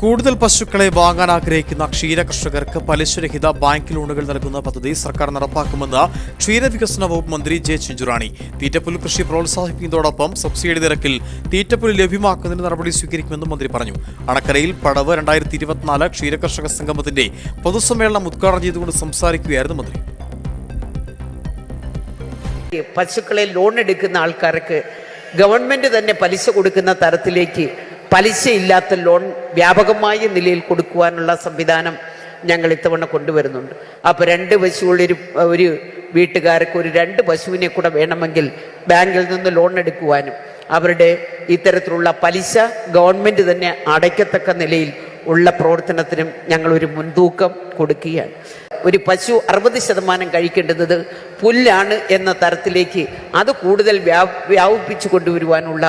കൂടുതൽ പശുക്കളെ വാങ്ങാൻ ആഗ്രഹിക്കുന്ന ക്ഷീരകർഷകർക്ക് പലിശരഹിത ബാങ്ക് ലോണുകൾ നൽകുന്ന പദ്ധതി സർക്കാർ നടപ്പാക്കുമെന്ന് ക്ഷീരവികസന വകുപ്പ് മന്ത്രി ജെ ചിഞ്ചുറാണി. തീറ്റപ്പുൽ കൃഷി പ്രോത്സാഹിപ്പിക്കുന്നതോടൊപ്പം സബ്സിഡി നിരക്കിൽ തീറ്റപ്പുൽ ലഭ്യമാക്കുന്നതിന് നടപടി സ്വീകരിക്കുമെന്നും മന്ത്രി പറഞ്ഞു. അണക്കരയിൽ പടവ് രണ്ടായിരത്തി ഇരുപത്തിനാല് ക്ഷീരകർഷക സംഗമത്തിന്റെ പൊതുസമ്മേളനം ഉദ്ഘാടനം ചെയ്തുകൊണ്ട് സംസാരിക്കുകയായിരുന്നു മന്ത്രി. പശുക്കളെ ലോൺ എടുക്കുന്ന ആൾക്കാർക്ക് ഗവൺമെന്റ് തന്നെ പലിശ കൊടുക്കുന്ന തരത്തിലേക്ക് പലിശയില്ലാത്ത ലോൺ വ്യാപകമായ നിലയിൽ കൊടുക്കുവാനുള്ള സംവിധാനം ഞങ്ങൾ ഇത്തവണ കൊണ്ടുവരുന്നുണ്ട്. അപ്പോൾ രണ്ട് പശുവുള്ളൊരു ഒരു വീട്ടുകാർക്ക് ഒരു രണ്ട് പശുവിനെ കൂടെ വേണമെങ്കിൽ ബാങ്കിൽ നിന്ന് ലോൺ എടുക്കുവാനും അവരുടെ ഇത്തരത്തിലുള്ള പലിശ ഗവൺമെന്റ് തന്നെ അടയ്ക്കത്തക്ക നിലയിൽ ഉള്ള പ്രവർത്തനത്തിനും ഞങ്ങൾ ഒരു മുൻതൂക്കം കൊടുക്കുകയാണ്. ഒരു പശു അറുപത് ശതമാനം കഴിക്കേണ്ടത് പുല്ലാണ് എന്ന തരത്തിലേക്ക് അത് കൂടുതൽ വ്യാ വ്യാപിപ്പിച്ചു കൊണ്ടുവരുവാനുള്ള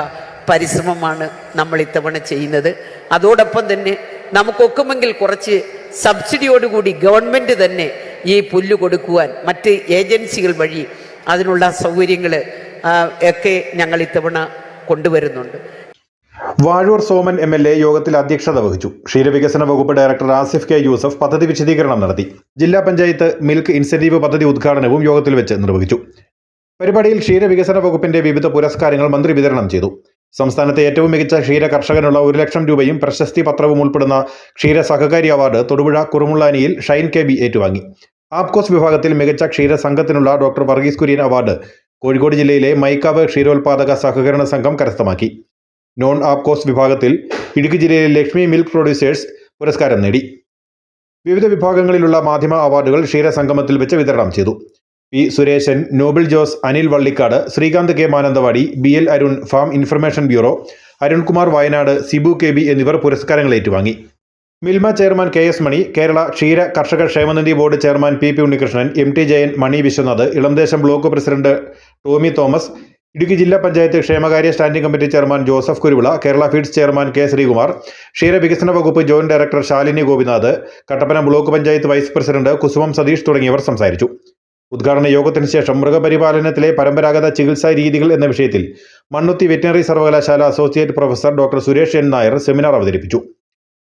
പരിശ്രമമാണ് നമ്മൾ ഇത്തവണ ചെയ്യുന്നത്. അതോടൊപ്പം തന്നെ നമുക്കൊക്കുമെങ്കിൽ കുറച്ച് സബ്സിഡിയോടുകൂടി ഗവൺമെന്റ് തന്നെ ഈ പുല്ല് കൊടുക്കുവാൻ മറ്റ് ഏജൻസികൾ വഴി അതിനുള്ള സൗകര്യങ്ങൾ ഒക്കെ ഞങ്ങൾ ഇത്തവണ കൊണ്ടുവരുന്നുണ്ട്. Vazhoor Soman M L A യോഗത്തിൽ അധ്യക്ഷത വഹിച്ചു. ക്ഷീരവികസന വകുപ്പ് ഡയറക്ടർ ആസിഫ് കെ യൂസഫ് പദ്ധതി വിശദീകരണം നടത്തി. ജില്ലാ പഞ്ചായത്ത് മിൽക്ക് ഇൻസെന്റീവ് പദ്ധതി ഉദ്ഘാടനവും യോഗത്തിൽ വെച്ച് നിർവഹിച്ചു. പരിപാടിയിൽ ക്ഷീരവികസന വകുപ്പിന്റെ വിവിധ പുരസ്കാരങ്ങൾ മന്ത്രി വിതരണം ചെയ്തു. സംസ്ഥാനത്തെ ഏറ്റവും മികച്ച ക്ഷീര കർഷകനുള്ള ഒരു ലക്ഷം രൂപയും പ്രശസ്തി പത്രവും ഉൾപ്പെടുന്ന ക്ഷീര സഹകാരി അവാർഡ് തൊടുപുഴ കുറുമുള്ളാനിയിൽ ഷൈൻ കെ ബി ഏറ്റുവാങ്ങി. ആപ്കോസ് വിഭാഗത്തിൽ മികച്ച ക്ഷീര സംഘത്തിനുള്ള ഡോക്ടർ വർഗീസ് കുര്യൻ അവാർഡ് കോഴിക്കോട് ജില്ലയിലെ മൈക്കാവ് ക്ഷീരോത്പാദക സഹകരണ സംഘം കരസ്ഥമാക്കി. നോൺ ആപ്കോസ് വിഭാഗത്തിൽ ഇടുക്കി ജില്ലയിലെ ലക്ഷ്മി മിൽക്ക് പ്രൊഡ്യൂസേഴ്സ് പുരസ്കാരം നേടി. വിവിധ വിഭാഗങ്ങളിലുള്ള മാധ്യമ അവാർഡുകൾ ക്ഷീരസംഗമത്തിൽ വെച്ച് വിതരണം ചെയ്തു. P Suresan Noble Jose Anil Vallikkad Srikanth K Mananthavady B L Arun farm information bureau Arunkumar Wayanad Sibu K B എന്നിവർ പുരസ്കാരങ്ങൾ ഏറ്റുവാങ്ങി. Milma chairman K S Mani Kerala ക്ഷീര കർഷക ക്ഷേമനിധി board chairman P P Unnikrishnan M T Jayan Mani Viswanath Elamdesam block president Tomy Thomas Idukki ജില്ലാ പഞ്ചായത്ത് ക്ഷേമകാര്യ standing committee chairman Joseph Kuruvila Kerala feeds chairman K Sreekumar ക്ഷീര വികസന വകുപ്പ് joint director Shalini Gopinath Kattappana block panchayat vice president Kusumam Satheesh തുടങ്ങിയവർ സംസാരിച്ചു. ഉദ്ഘാടന യോഗത്തിന് ശേഷം മൃഗപരിപാലനത്തിലെ പരമ്പരാഗത ചികിത്സാ രീതികൾ എന്ന വിഷയത്തിൽ മണ്ണുത്തി വെറ്റിനറി സർവകലാശാല associate professor doctor Suresh N. Nair seminar അവതരിപ്പിച്ചു.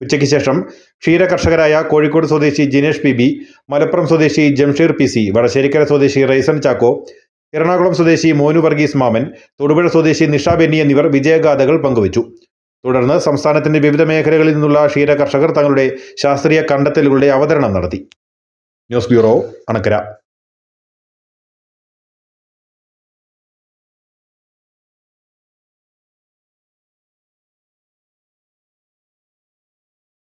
ഉച്ചയ്ക്ക് ശേഷം ക്ഷീര കർഷകരായ കോഴിക്കോട് സ്വദേശി ജിനേഷ് പി. ബി. മലപ്പുറം സ്വദേശി ജംഷീർ പി. സി. വടശ്ശേരിക്കര സ്വദേശി റൈസൺ ചാക്കോ എറണാകുളം സ്വദേശി മോനു വർഗീസ് മാമൻ തൊടുപുഴ സ്വദേശി നിഷ ബെന്നി എന്നിവർ വിജയഗാഥകൾ പങ്കുവച്ചു. തുടർന്ന് സംസ്ഥാനത്തിന്റെ വിവിധ മേഖലകളിൽ നിന്നുള്ള ക്ഷീര കർഷകർ തങ്ങളുടെ ശാസ്ത്രീയ കണ്ടെത്തലുകളുടെ അവതരണം നടത്തി. News bureau Anakkara.